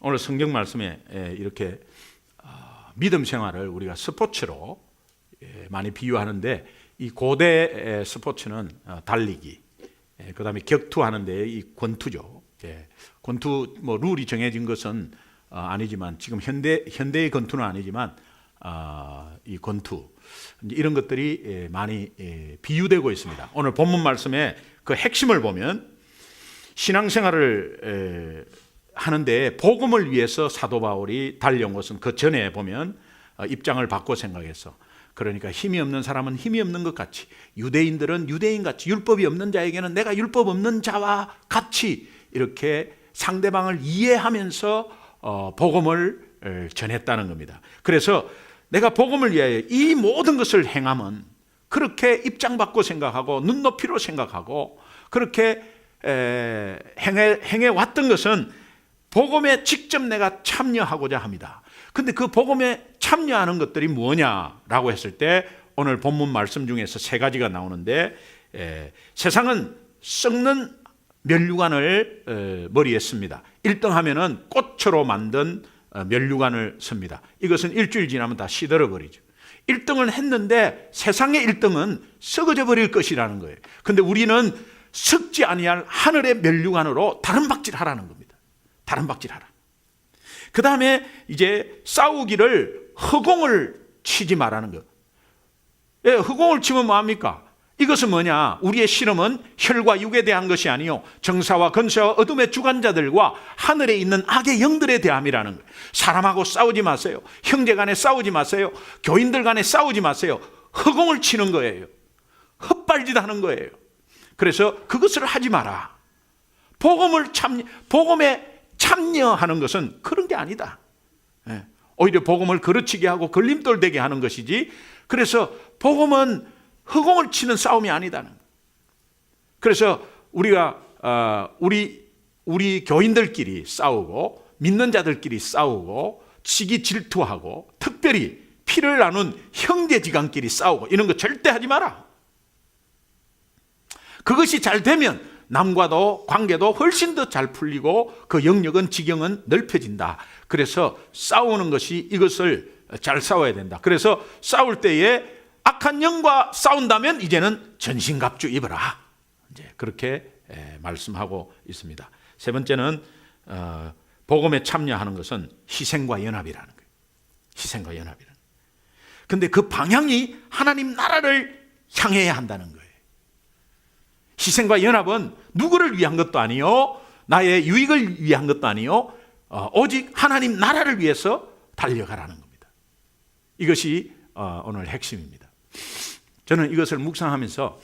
오늘 성경 말씀에 에, 이렇게 어, 믿음 생활을 우리가 스포츠로 예, 많이 비유하는데 이 고대 에, 스포츠는 어, 달리기, 예, 그다음에 격투하는데 이 권투죠. 예, 권투 뭐 룰이 정해진 것은 어, 아니지만 지금 현대 현대의 권투는 아니지만 아, 이 권투 이런 것들이 예, 많이 예, 비유되고 있습니다. 오늘 본문 말씀에 그 핵심을 보면 신앙생활을 에, 하는데 복음을 위해서 사도 바울이 달려온 것은 그 전에 보면 어, 입장을 바꿔 생각해서 그러니까 힘이 없는 사람은 힘이 없는 것 같이 유대인들은 유대인 같이 율법이 없는 자에게는 내가 율법 없는 자와 같이 이렇게 상대방을 이해하면서 어, 복음을 에, 전했다는 겁니다. 그래서 내가 복음을 위하여 이 모든 것을 행함은 그렇게 입장 바꿔 생각하고 눈높이로 생각하고 그렇게 에, 행해, 행해 왔던 것은 복음에 직접 내가 참여하고자 합니다. 근데 그 복음에 참여하는 것들이 뭐냐라고 했을 때 오늘 본문 말씀 중에서 세 가지가 나오는데 에, 세상은 썩는 멸류관을 에, 머리에 씁니다. 1등 하면은 꽃으로 만든 어, 멸류관을 씁니다. 이것은 일주일 지나면 다 시들어 버리죠. 1등을 했는데 세상의 1등은 썩어져 버릴 것이라는 거예요. 근데 우리는 썩지 아니할 하늘의 멸류관으로 다른 박질 하라는 겁니다. 다른 박질하라. 그 다음에 이제 싸우기를 허공을 치지 말라는 거. 예, 허공을 치면 뭐합니까? 이것은 뭐냐? 우리의 실험은 혈과 육에 대한 것이 아니요 정사와 건세와 어둠의 주관자들과 하늘에 있는 악의 영들에 대함이라는 거예요. 사람하고 싸우지 마세요. 형제간에 싸우지 마세요. 교인들 간에 싸우지 마세요. 허공을 치는 거예요. 헛발질하는 거예요. 그래서 그것을 하지 마라. 복음을 참 복음에 참여하는 것은 그런 게 아니다. 예. 오히려 복음을 거르치게 하고 걸림돌 되게 하는 것이지. 그래서 복음은 허공을 치는 싸움이 아니다는. 그래서 우리가 어, 우리 우리 교인들끼리 싸우고 믿는 자들끼리 싸우고 치기 질투하고 특별히 피를 나눈 형제지간끼리 싸우고 이런 거 절대 하지 마라. 그것이 잘 되면 남과도 관계도 훨씬 더 잘 풀리고 그 영역은 지경은 넓혀진다. 그래서 싸우는 것이 이것을 잘 싸워야 된다. 그래서 싸울 때에 악한 영과 싸운다면 이제는 전신갑주 입어라. 이제 그렇게 에, 말씀하고 있습니다. 세 번째는 어, 복음에 참여하는 것은 희생과 연합이라는 거예요. 희생과 연합이라는. 근데 그 방향이 하나님 나라를 향해야 한다는 거예요. 희생과 연합은 누구를 위한 것도 아니요, 나의 유익을 위한 것도 아니요, 어, 오직 하나님 나라를 위해서 달려가라는 겁니다. 이것이 어, 오늘 핵심입니다. 저는 이것을 묵상하면서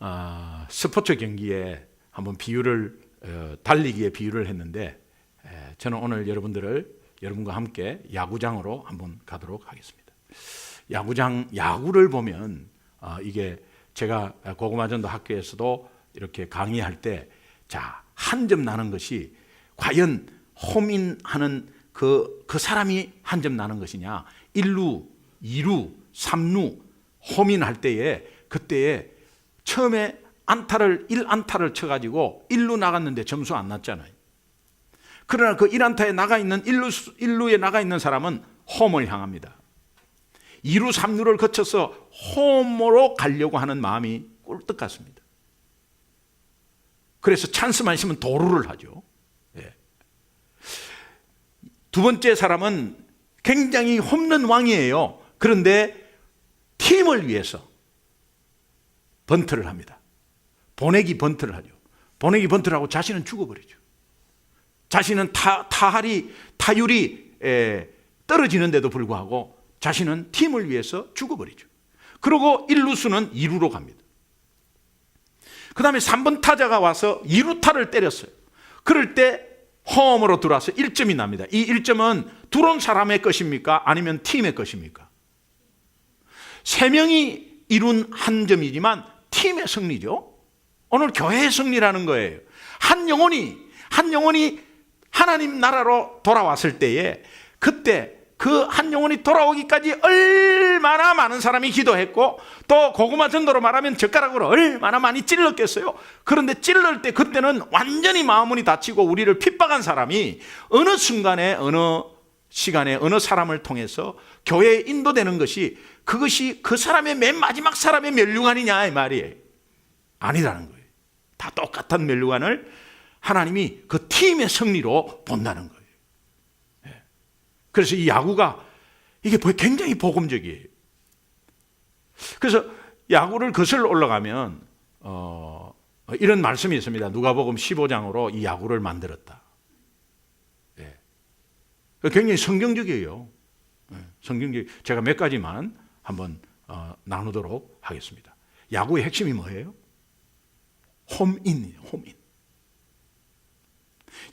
어, 스포츠 경기에 한번 비유를 어, 달리기에 비유를 했는데 에, 저는 오늘 여러분들을 여러분과 함께 야구장으로 한번 가도록 하겠습니다. 야구장 야구를 보면 어, 이게 제가 고구마전도 학교에서도 이렇게 강의할 때 자, 한 점 나는 것이 과연 홈인하는 그, 그 사람이 한 점 나는 것이냐. 1루, 2루, 3루 홈인할 때에 그때에 처음에 안타를 1안타를 쳐 가지고 1루 나갔는데 점수 안 났잖아요. 그러나 그 1안타에 나가 있는 1루 1루에 나가 있는 사람은 홈을 향합니다. 2루 3루를 거쳐서 홈으로 가려고 하는 마음이 꿀떡 같습니다. 그래서 찬스만 있으면 도루를 하죠. 예. 두 번째 사람은 굉장히 홈런 왕이에요. 그런데 팀을 위해서 번트를 합니다. 보내기 번트를 하죠. 보내기 번트를 하고 자신은 죽어버리죠. 자신은 타, 타할이, 타율이 에, 떨어지는데도 불구하고 자신은 팀을 위해서 죽어버리죠. 그리고 1루수는 2루로 갑니다. 그 다음에 3번 타자가 와서 2루타를 때렸어요. 그럴 때 홈으로 들어와서 1점이 납니다. 이 1점은 들어온 사람의 것입니까? 아니면 팀의 것입니까? 세 명이 이룬 한 점이지만 팀의 승리죠. 오늘 교회의 승리라는 거예요. 한 영혼이, 한 영혼이 하나님 나라로 돌아왔을 때에 그때 그 한 영혼이 돌아오기까지 얼마나 많은 사람이 기도했고 또 고구마 전도로 말하면 젓가락으로 얼마나 많이 찔렀겠어요. 그런데 찔를 때 그때는 완전히 마음문이 닫히고 우리를 핍박한 사람이 어느 순간에 어느 시간에 어느 사람을 통해서 교회에 인도되는 것이 그것이 그 사람의 맨 마지막 사람의 멸류관이냐 이 말이에요. 아니라는 거예요. 다 똑같은 멸류관을 하나님이 그 팀의 승리로 본다는 거예요. 예. 그래서 이 야구가 이게 굉장히 복음적이에요. 그래서 야구를 거슬러 올라가면 어, 이런 말씀이 있습니다. 누가복음 15장으로 이 야구를 만들었다. 예. 굉장히 성경적이에요. 예, 성경적. 제가 몇 가지만 한번 어, 나누도록 하겠습니다. 야구의 핵심이 뭐예요? 홈인이에요. 홈인.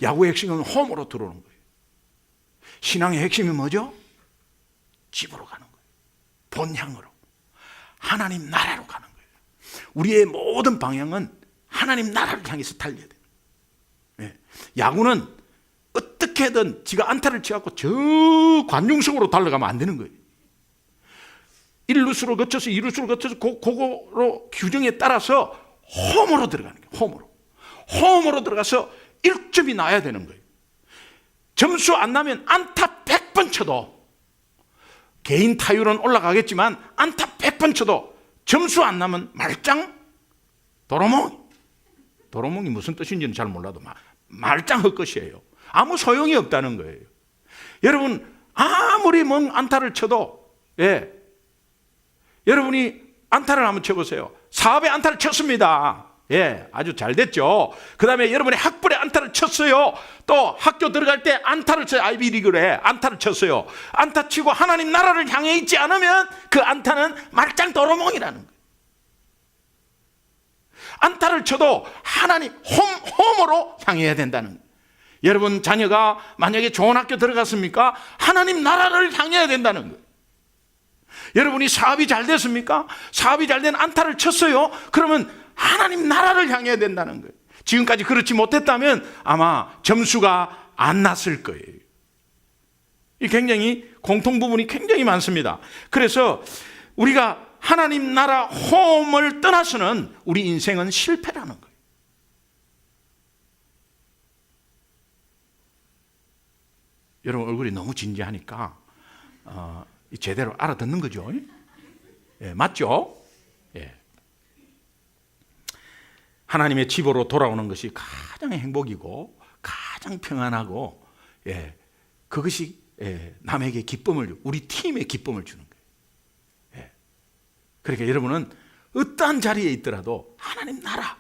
야구의 핵심은 홈으로 들어오는. 신앙의 핵심이 뭐죠? 집으로 가는 거예요. 본향으로. 하나님 나라로 가는 거예요. 우리의 모든 방향은 하나님 나라를 향해서 달려야 돼요. 예. 야구는 어떻게든 지가 안타를 치갖고 저 관중석으로 달려가면 안 되는 거예요. 1루수로 거쳐서 2루수로 거쳐서 고, 그거로 규정에 따라서 홈으로 들어가는 거예요. 홈으로. 홈으로 들어가서 1점이 나야 되는 거예요. 점수 안 나면 안타 100번 쳐도 개인 타율은 올라가겠지만 안타 100번 쳐도 점수 안 나면 말짱 도로몽 도로몽이 무슨 뜻인지는 잘 몰라도 말짱 헛것이에요. 아무 소용이 없다는 거예요. 여러분 아무리 먼 안타를 쳐도 예 여러분이 안타를 한번 쳐보세요. 사업에 안타를 쳤습니다. 예, 아주 잘 됐죠. 그 다음에 여러분이 학벌에 안타를 쳤어요. 또 학교 들어갈 때 안타를 쳐요. 아이비리그래. 안타를 쳤어요. 안타 치고 하나님 나라를 향해 있지 않으면 그 안타는 말짱 도로몽이라는 거예요. 안타를 쳐도 하나님 홈, 홈으로 향해야 된다는 거예요. 여러분 자녀가 만약에 좋은 학교 들어갔습니까? 하나님 나라를 향해야 된다는 거예요. 여러분이 사업이 잘 됐습니까? 사업이 잘 된 안타를 쳤어요. 그러면 하나님 나라를 향해야 된다는 거예요. 지금까지 그렇지 못했다면 아마 점수가 안 났을 거예요. 이 굉장히 공통 부분이 굉장히 많습니다. 그래서 우리가 하나님 나라 홈을 떠나서는 우리 인생은 실패라는 거예요. 여러분 얼굴이 너무 진지하니까 어, 제대로 알아듣는 거죠. 예, 맞죠? 예. 하나님의 집으로 돌아오는 것이 가장 행복이고 가장 평안하고 예, 그것이 예, 남에게 기쁨을 우리 팀에 기쁨을 주는 거예요. 예. 그러니까 여러분은 어떠한 자리에 있더라도 하나님 나라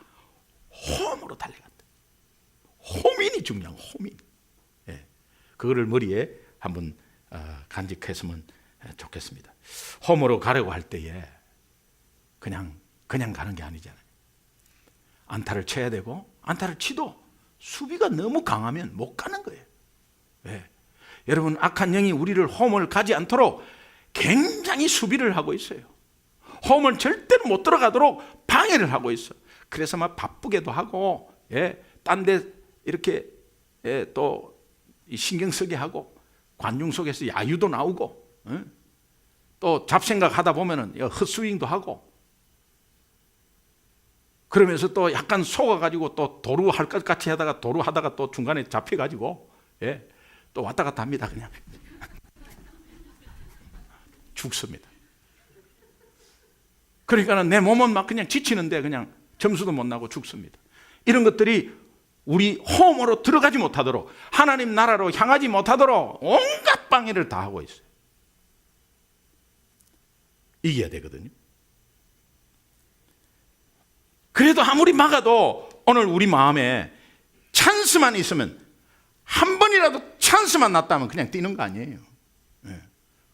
홈으로 달려간다. 호민이 중요한 호민. 예. 그거를 머리에 한번 어, 간직했으면 좋겠습니다. 홈으로 가려고 할 때에 그냥 그냥 가는 게 아니잖아요. 안타를 쳐야 되고 안타를 치도 수비가 너무 강하면 못 가는 거예요. 왜? 여러분 악한 영이 우리를 홈을 가지 않도록 굉장히 수비를 하고 있어요. 홈을 절대로 못 들어가도록 방해를 하고 있어. 그래서 막 바쁘게도 하고, 예, 딴데 이렇게 예, 또 신경 쓰게 하고 관중 속에서 야유도 나오고, 예? 또 잡생각 하다 보면은 헛스윙도 하고, 그러면서 또 약간 속아가지고 또 도루 할 것 같이 하다가 도루 하다가 또 중간에 잡혀가지고, 예, 또 왔다 갔다 합니다, 그냥. 죽습니다. 그러니까는 내 몸은 막 그냥 지치는데 그냥 점수도 못 나고 죽습니다. 이런 것들이 우리 홈으로 들어가지 못하도록 하나님 나라로 향하지 못하도록 온갖 방해를 다 하고 있어요. 이겨야 되거든요. 그래도 아무리 막아도 오늘 우리 마음에 찬스만 있으면 한 번이라도 찬스만 났다면 그냥 뛰는 거 아니에요. 예.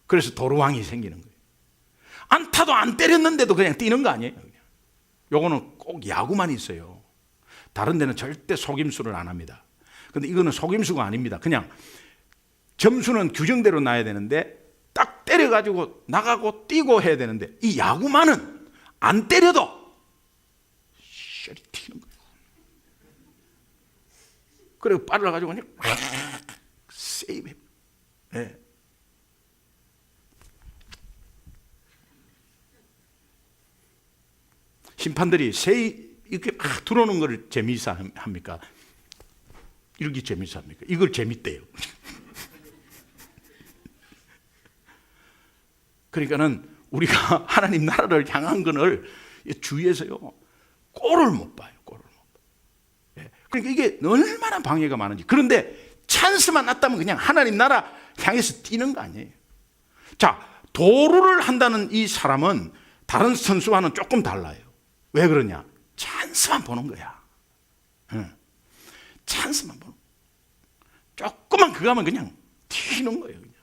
그래서 도루왕이 생기는 거예요. 안타도 안 때렸는데도 그냥 뛰는 거 아니에요. 요거는 꼭 야구만 있어요. 다른 데는 절대 속임수를 안 합니다. 근데 이거는 속임수가 아닙니다. 그냥 점수는 규정대로 나야 되는데 딱 때려가지고 나가고 뛰고 해야 되는데 이 야구만은 안 때려도 그래 빨라가지고 그냥 세입해. 네. 심판들이 세 이렇게 막 들어오는 걸 재미있어 합니까? 이렇게 재미있어 합니까? 이걸 재밌대요. 그러니까는 우리가 하나님 나라를 향한 건을 주위에서요 꼴을 못 봐요. 그러니까 이게 얼마나 방해가 많은지. 그런데 찬스만 났다면 그냥 하나님 나라 향해서 뛰는 거 아니에요. 자, 도루를 한다는 이 사람은 다른 선수와는 조금 달라요. 왜 그러냐? 찬스만 보는 거야. 응. 찬스만 보는. 조금만 그거 하면 그냥 튀는 거예요. 그냥.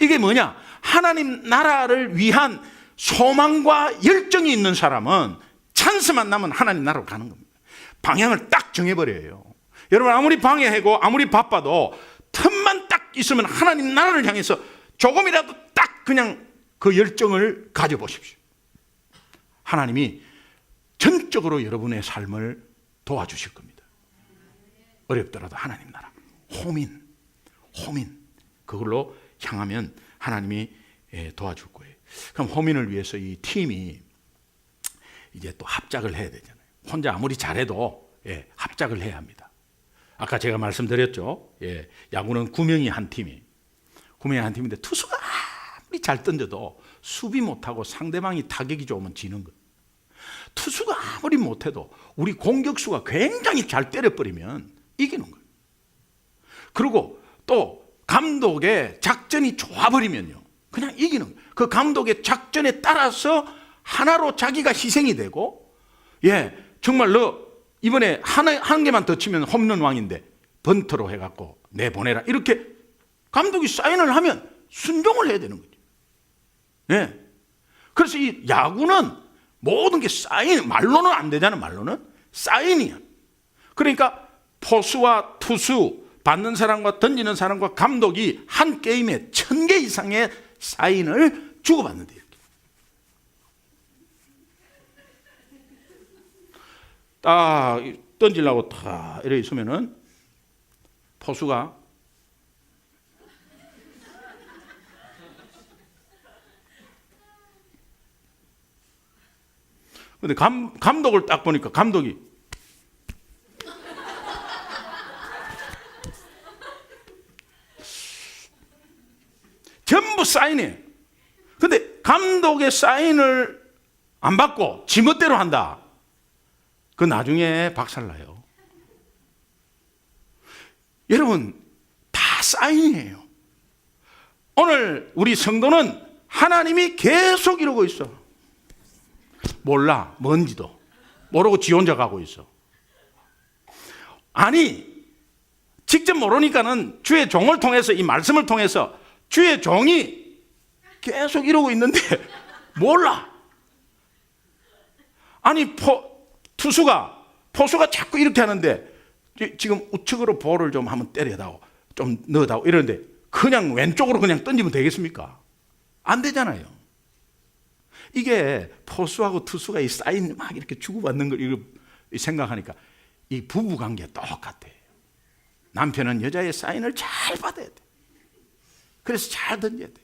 이게 뭐냐? 하나님 나라를 위한 소망과 열정이 있는 사람은 찬스만 나면 하나님 나라로 가는 겁니다. 방향을 딱 정해버려요. 여러분 아무리 방해하고 아무리 바빠도 틈만 딱 있으면 하나님 나라를 향해서 조금이라도 딱 그냥 그 열정을 가져보십시오. 하나님이 전적으로 여러분의 삶을 도와주실 겁니다. 어렵더라도 하나님 나라. 호민, 호민. 그걸로 향하면 하나님이 예, 도와줄 거예요. 그럼 호민을 위해서 이 팀이 이제 또 합작을 해야 되잖아요. 혼자 아무리 잘해도 예, 합작을 해야 합니다. 아까 제가 말씀드렸죠. 예, 야구는 구명이 한 팀이 구명이 한 팀인데 투수가 아무리 잘 던져도 수비 못하고 상대방이 타격이 좋으면 지는 거. 투수가 아무리 못해도 우리 공격수가 굉장히 잘 때려버리면 이기는 거예요. 그리고 또 감독의 작전이 좋아버리면요. 그냥 이기는 거예요. 그 감독의 작전에 따라서 하나로 자기가 희생이 되고, 예, 정말 너 이번에 하나, 한 개만 더 치면 홈런 왕인데 번트로 해갖고 내보내라. 이렇게 감독이 사인을 하면 순종을 해야 되는 거죠. 예. 그래서 이 야구는 모든 게 사인, 말로는 안 되잖아, 말로는. 사인이야. 그러니까 포수와 투수, 받는 사람과 던지는 사람과 감독이 한 게임에 천 개 이상의 사인을 주고받는데 이렇게. 딱 던지려고 탁 이래 있으면은 포수가 근데 감, 감독을 딱 보니까 감독이 전부 사인해. 근데 감독의 사인을 안 받고 지멋대로 한다. 그 나중에 박살나요. 여러분, 다 사인이에요. 오늘 우리 성도는 하나님이 계속 이러고 있어. 몰라, 뭔지도. 모르고 지 혼자 가고 있어. 아니, 직접 모르니까는 주의 종을 통해서 이 말씀을 통해서 주의 종이 계속 이러고 있는데 몰라. 아니 포, 투수가 포수가 자꾸 이렇게 하는데 지금 우측으로 볼을 좀 한번 때려다오, 좀 넣어다오 이러는데 그냥 왼쪽으로 그냥 던지면 되겠습니까? 안 되잖아요. 이게 포수하고 투수가 이 사인 막 이렇게 주고받는 걸 생각하니까 이 부부 관계 똑같아요. 남편은 여자의 사인을 잘 받아야 돼. 그래서 잘 던져야 돼.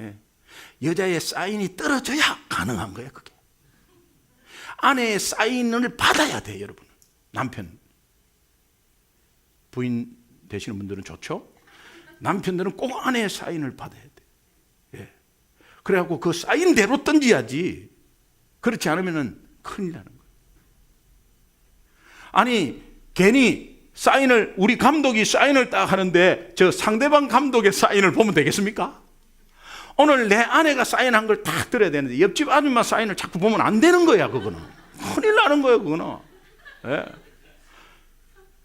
예. 여자의 사인이 떨어져야 가능한 거예요, 그게. 아내의 사인을 받아야 돼, 여러분. 남편. 부인 되시는 분들은 좋죠? 남편들은 꼭 아내의 사인을 받아야 돼. 예. 그래갖고 그 사인대로 던져야지. 그렇지 않으면 큰일 나는 거예요. 아니, 괜히 사인을 우리 감독이 사인을 딱 하는데 저 상대방 감독의 사인을 보면 되겠습니까? 오늘 내 아내가 사인한 걸 다 들어야 되는데 옆집 아줌마 사인을 자꾸 보면 안 되는 거야 그거는 큰일 나는 거예요 그거는 예.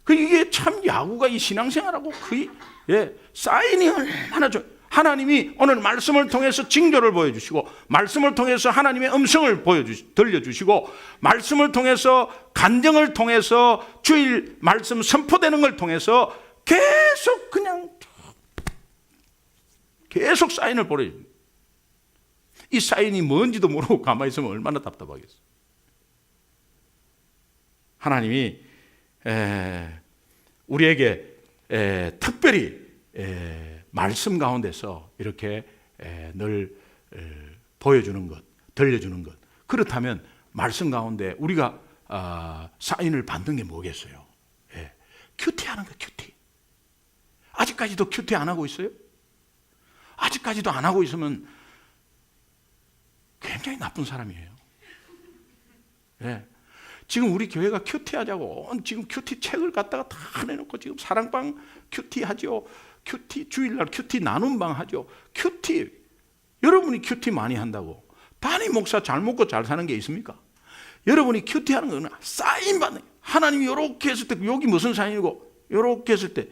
그 이게 참 야구가 이 신앙생활하고 그 예, 사인이 얼마나 좋 하나님이 오늘 말씀을 통해서 징조를 보여주시고 말씀을 통해서 하나님의 음성을 보여주 들려주시고 말씀을 통해서 간정을 통해서 주일 말씀 선포되는 걸 통해서 계속 그냥 계속 사인을 보내줍니다. 이 사인이 뭔지도 모르고 가만히 있으면 얼마나 답답하겠어. 하나님이 에, 우리에게 에, 특별히 에, 말씀 가운데서 이렇게 에, 늘 에, 보여주는 것, 들려주는 것, 그렇다면 말씀 가운데 우리가 아, 사인을 받는 게 뭐겠어요? 예. 큐티하는 거 큐티. 아직까지도 큐티 안 하고 있어요? 아직까지도 안 하고 있으면 굉장히 나쁜 사람이에요. 예. 지금 우리 교회가 큐티 하자고 온 지금 큐티 책을 갖다가 다 내놓고 지금 사랑방 큐티 하죠. 큐티 주일날 큐티 나눔방 하죠. 큐티 여러분이 큐티 많이 한다고 담임 목사 잘 먹고 잘 사는 게 있습니까? 여러분이 큐티 하는 거는 사인 받는 하나님이 이렇게 했을 때 여기 무슨 사인이고 이렇게 했을 때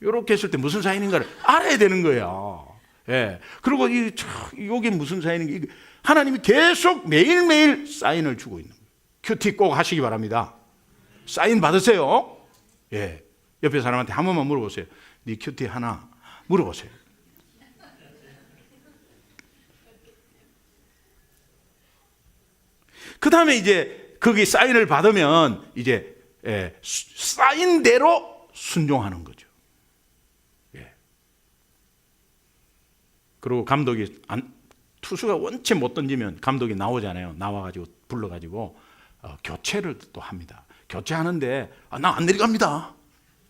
이렇게 했을 때 무슨 사인인가를 알아야 되는 거예요. 예. 그리고 이 저, 여기 무슨 사인인가 하나님이 계속 매일매일 사인을 주고 있는 거예요. 큐티 꼭 하시기 바랍니다. 사인 받으세요. 예. 옆에 사람한테 한 번만 물어보세요. 네 큐티 하나 물어보세요. 그 다음에 이제 거기 사인을 받으면 이제 예, 수- 사인대로 순종하는 거죠. 예. 그리고 감독이 안, 투수가 원체 못 던지면 감독이 나오잖아요. 나와가지고 불러가지고 어, 교체를 또 합니다. 교체하는데 아, 나 안 내려갑니다.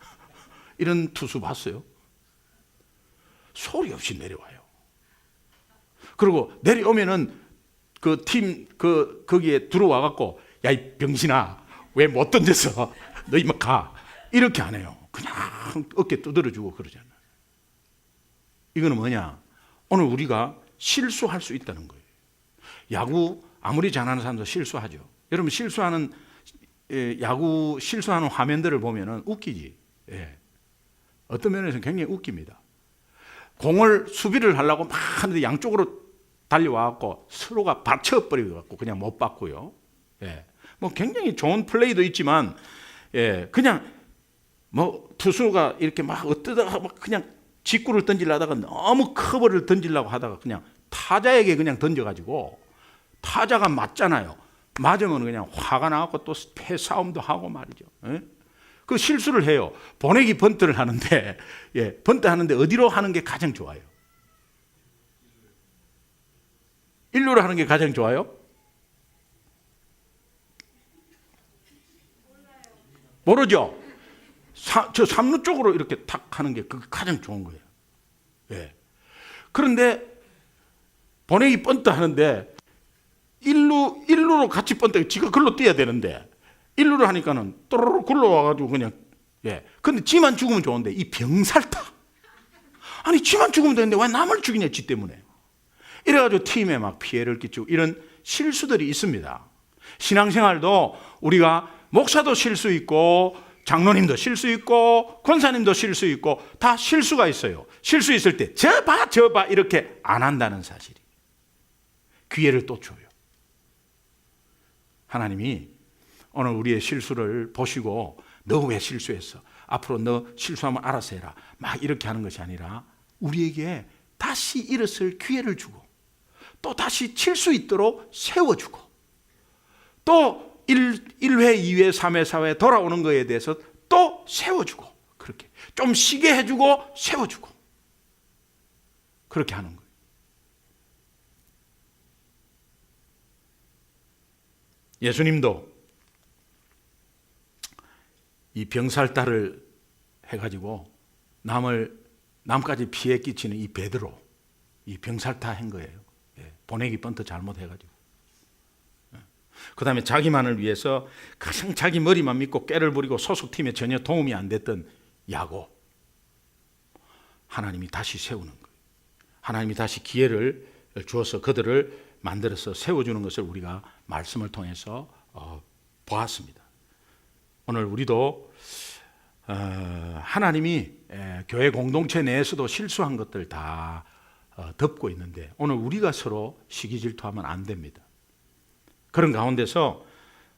이런 투수 봤어요? 소리 없이 내려와요. 그리고 내려오면은 그 팀 그 거기에 들어와 갖고 야 이 병신아 왜 못 던졌어? 너 이만 가 이렇게 안 해요. 그냥 어깨 두드려 주고 그러잖아요. 이거는 뭐냐? 오늘 우리가 실수할 수 있다는 거예요. 야구 아무리 잘하는 사람도 실수하죠. 여러분 실수하는 예, 야구 실수하는 화면들을 보면은 웃기지. 예. 어떤 면에서는 굉장히 웃깁니다. 공을 수비를 하려고 막 하는데 양쪽으로 달려와갖고 서로가 받쳐버리고 그냥 못 받고요. 예. 뭐 굉장히 좋은 플레이도 있지만, 예. 그냥 뭐 투수가 이렇게 막 어떠다가 막 그냥 직구를 던지려다가 너무 커버를 던지려고 하다가 그냥 타자에게 그냥 던져가지고 타자가 맞잖아요. 맞으면 그냥 화가 나갖고 또 패싸움도 하고 말이죠. 예? 그 실수를 해요. 보내기 번트를 하는데, 예, 번트 하는데 어디로 하는 게 가장 좋아요? 일루로 하는 게 가장 좋아요? 모르죠? 사, 저 삼루 쪽으로 이렇게 탁 하는 게 그게 가장 좋은 거예요. 예. 그런데 보내기 번트 하는데 일루 일루로 같이 번트 지가 글로 뛰어야 되는데 일루로 하니까는 또르르 굴러와가지고 그냥 예. 근데 지만 죽으면 좋은데 이 병살타 아니 지만 죽으면 되는데 왜 남을 죽이냐 지 때문에 이래가지고 팀에 막 피해를 끼치고 이런 실수들이 있습니다. 신앙생활도 우리가 목사도 실수 있고 장로님도 실수 있고 권사님도 실수 있고 다 실수가 있어요. 실수 있을 때 저 봐 저 봐 이렇게 안 한다는 사실이 기회를 또 줘요. 하나님이 오늘 우리의 실수를 보시고 너 왜 실수했어? 앞으로 너 실수하면 알아서 해라. 막 이렇게 하는 것이 아니라 우리에게 다시 일어설 기회를 주고 또 다시 칠 수 있도록 세워주고 또 1, 1회, 2회, 3회, 4회 돌아오는 거에 대해서 또 세워주고 그렇게 좀 쉬게 해주고 세워주고 그렇게 하는 거예요. 예수님도 이 병살타를 해가지고 남을 남까지 피해 끼치는 이 베드로 이 병살타 한 거예요. 예, 보내기 번트 잘못해가지고. 그 다음에 자기만을 위해서 가장 자기 머리만 믿고 깨를 부리고 소속팀에 전혀 도움이 안 됐던 야고. 하나님이 다시 세우는 거예요. 하나님이 다시 기회를 주어서 그들을 만들어서 세워주는 것을 우리가 말씀을 통해서 어, 보았습니다. 오늘 우리도 어, 하나님이 에, 교회 공동체 내에서도 실수한 것들 다 어, 덮고 있는데 오늘 우리가 서로 시기 질투하면 안 됩니다. 그런 가운데서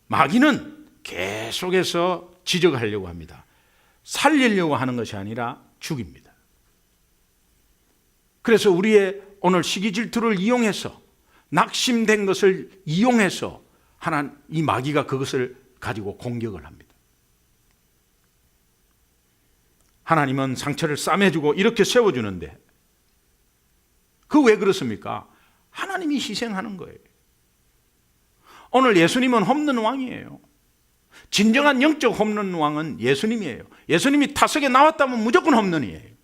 마귀는 계속해서 지적하려고 합니다. 살리려고 하는 것이 아니라 죽입니다. 그래서 우리의 오늘 시기 질투를 이용해서 낙심된 것을 이용해서 하나 이 마귀가 그것을 가지고 공격을 합니다. 하나님은 상처를 싸매주고 이렇게 세워주는데 그 왜 그렇습니까? 하나님이 희생하는 거예요. 오늘 예수님은 홈런 왕이에요. 진정한 영적 홈런 왕은 예수님이에요. 예수님이 타석에 나왔다면 무조건 홈런이에요.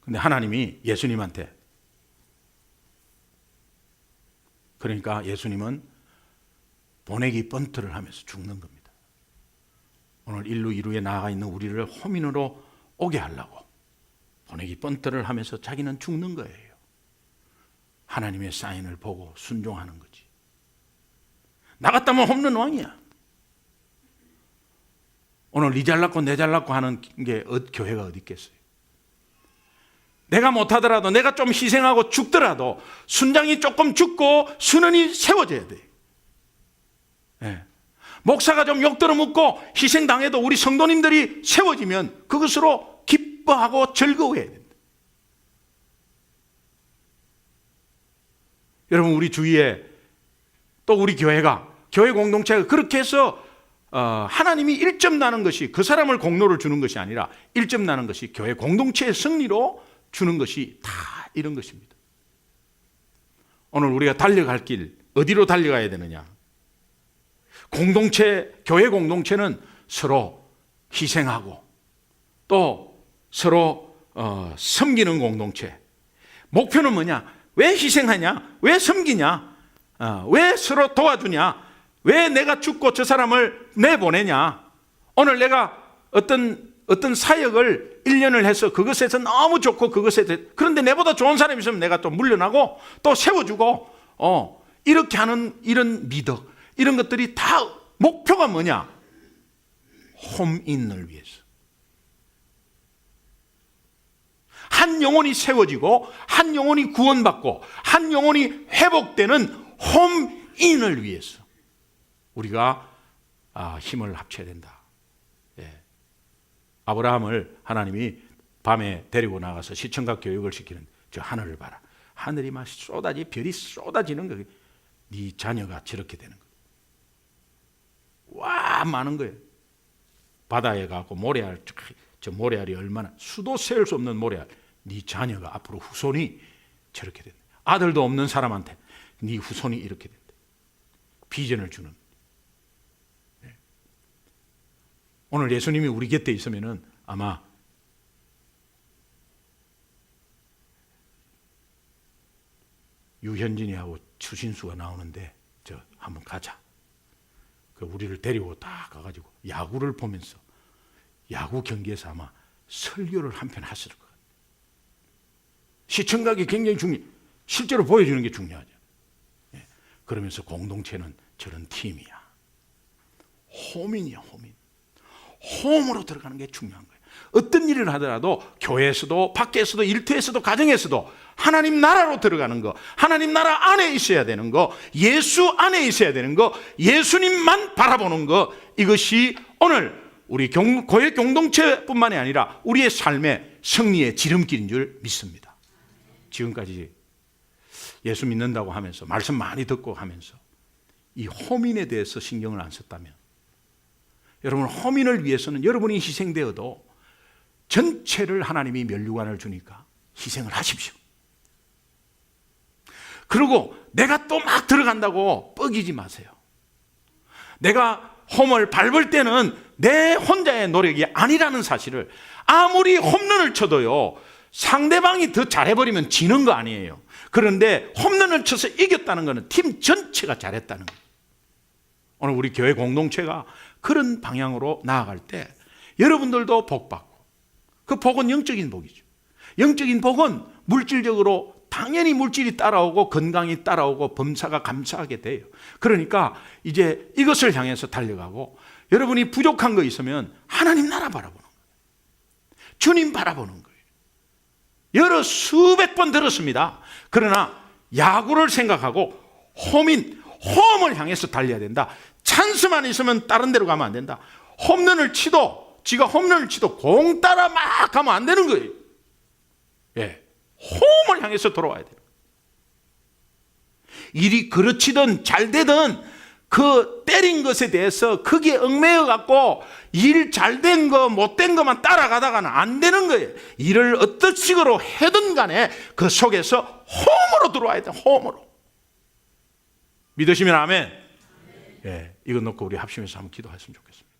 근데 하나님이 예수님한테 그러니까 예수님은 보내기 번트를 하면서 죽는 겁니다. 오늘 일루 이루에 나아가 있는 우리를 호민으로 오게 하려고 보내기 번트를 하면서 자기는 죽는 거예요. 하나님의 사인을 보고 순종하는 거지. 나갔다면 홈런 왕이야. 오늘 니 잘났고 내 잘났고 하는 게 어- 교회가 어디 있겠어요? 내가 못하더라도 내가 좀 희생하고 죽더라도 순장이 조금 죽고 순원이 세워져야 돼. 예. 목사가 좀 욕들어 묻고 희생당해도 우리 성도님들이 세워지면 그것으로 기뻐하고 즐거워해야 된다. 여러분 우리 주위에 또 우리 교회가 교회 공동체가 그렇게 해서 어, 하나님이 1점 나는 것이 그 사람을 공로를 주는 것이 아니라 1점 나는 것이 교회 공동체의 승리로 주는 것이 다 이런 것입니다. 오늘 우리가 달려갈 길 어디로 달려가야 되느냐? 공동체 교회 공동체는 서로 희생하고 또 서로 어, 섬기는 공동체. 목표는 뭐냐? 왜 희생하냐? 왜 섬기냐? 어, 왜 서로 도와주냐? 왜 내가 죽고 저 사람을 내보내냐? 오늘 내가 어떤 어떤 사역을 1년을 해서 그것에서 너무 좋고 그것에 대- 그런데 내보다 좋은 사람이 있으면 내가 또 물려나고 또 세워주고 어 이렇게 하는 이런 미덕 이런 것들이 다 목표가 뭐냐? 홈인을 위해서. 한 영혼이 세워지고 한 영혼이 구원받고 한 영혼이 회복되는 홈인을 위해서 우리가 아, 힘을 합쳐야 된다. 예. 아브라함을 하나님이 밤에 데리고 나가서 시청각 교육을 시키는 저 하늘을 봐라. 하늘이 막 쏟아지 별이 쏟아지는 거. 네 자녀가 저렇게 되는 거. 와 많은 거예요. 바다에 가고 모래알 저 모래알이 얼마나 수도 세울 수 없는 모래알. 네 자녀가 앞으로 후손이 저렇게 된다. 아들도 없는 사람한테 네 후손이 이렇게 된다. 비전을 주는. 네. 오늘 예수님이 우리 곁에 있으면은 아마 유현진이하고 추신수가 나오는데 저 한번 가자. 그 우리를 데리고 딱 가가지고 야구를 보면서 야구 경기에서 아마 설교를 한 편 하실 것 같아요. 시청각이 굉장히 중요. 실제로 보여주는 게 중요하죠. 예. 그러면서 공동체는 저런 팀이야. 홈인이야, 홈인. 홈으로 들어가는 게 중요한 거예요. 어떤 일을 하더라도 교회에서도 밖에서도 일터에서도 가정에서도 하나님 나라로 들어가는 거, 하나님 나라 안에 있어야 되는 거, 예수 안에 있어야 되는 거, 예수님만 바라보는 거 이것이 오늘 우리 경, 교회 공동체뿐만이 아니라 우리의 삶의 승리의 지름길인 줄 믿습니다. 지금까지 예수 믿는다고 하면서 말씀 많이 듣고 하면서 이 호민에 대해서 신경을 안 썼다면 여러분 호민을 위해서는 여러분이 희생되어도 전체를 하나님이 면류관을 주니까 희생을 하십시오. 그리고 내가 또 막 들어간다고 뻐기지 마세요. 내가 홈을 밟을 때는 내 혼자의 노력이 아니라는 사실을 아무리 홈런을 쳐도요 상대방이 더 잘해버리면 지는 거 아니에요. 그런데 홈런을 쳐서 이겼다는 것은 팀 전체가 잘했다는 거예요. 오늘 우리 교회 공동체가 그런 방향으로 나아갈 때 여러분들도 복 받고 그 복은 영적인 복이죠. 영적인 복은 물질적으로 당연히 물질이 따라오고 건강이 따라오고 범사가 감사하게 돼요. 그러니까 이제 이것을 향해서 달려가고 여러분이 부족한 거 있으면 하나님 나라 바라보는 거예요. 주님 바라보는 거예요. 여러 수백 번 들었습니다. 그러나 야구를 생각하고 홈인 홈을 향해서 달려야 된다. 찬스만 있으면 다른 데로 가면 안 된다. 홈런을 치도 지가 홈런을 치도 공 따라 막 가면 안 되는 거예요. 예. 홈을 향해서 돌아와야 돼요. 일이 그렇지든 잘 되든 그 때린 것에 대해서 크게 얽매여 갖고 일 잘 된 거, 못 된 것만 따라가다가는 안 되는 거예요. 일을 어떤 식으로 해든 간에 그 속에서 홈으로 들어와야 돼, 홈으로. 믿으시면 아멘. 예, 이거 놓고 우리 합심해서 한번 기도했으면 좋겠습니다.